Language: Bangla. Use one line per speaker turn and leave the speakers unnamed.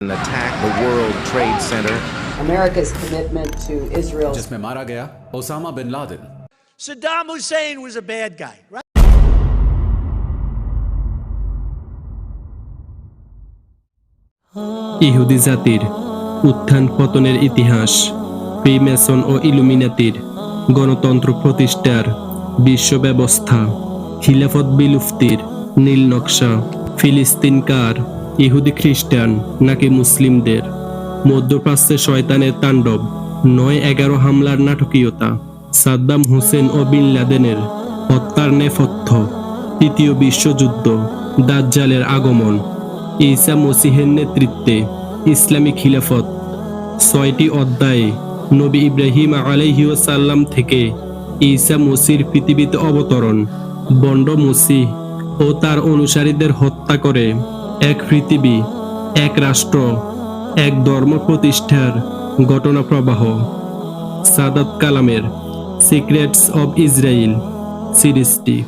and attack the World Trade Center.
America's commitment to Israel's
जिसमें मारा गया Osama bin Laden
Saddam Hussein was a bad guy, right?
ইহুদি জাতির উত্থান পতনের ইতিহাস ফ্রিমেসন ও ইলুমিনাতির গণতন্ত্র প্রতিষ্ঠার বিশ্ব ব্যবস্থা খিলাফত বিলুপ্তির নীল নকশা ফিলিস্তিন কার ইহুদি খ্রিস্টান নাকি মুসলিমদের? মধ্যপ্রাচ্যে শয়তানের তাণ্ডব নয় এগারো হামলার নাটকীয়তা, সাদ্দাম হোসেন ও বিন লাদেনের হত্যার নেপথ্য, তৃতীয় বিশ্বযুদ্ধ, দাজ্জালের আগমন, ঈসা মসিহের নেতৃত্বে ইসলামী খিলাফত, ছয়টি অধ্যায়ে নবী ইব্রাহিম আলাইহিসাল্লাম থেকে ঈসা মসির পৃথিবীতে অবতরণ, বন্ড মসিহ ও তার অনুসারীদের হত্যা করে এক পৃথিবী, এক রাষ্ট্র, এক ধর্ম প্রতিষ্ঠার ঘটনা প্রবাহ। সাদাত কালামের সিক্রেটস অব ইসরায়েল সিরিজটি।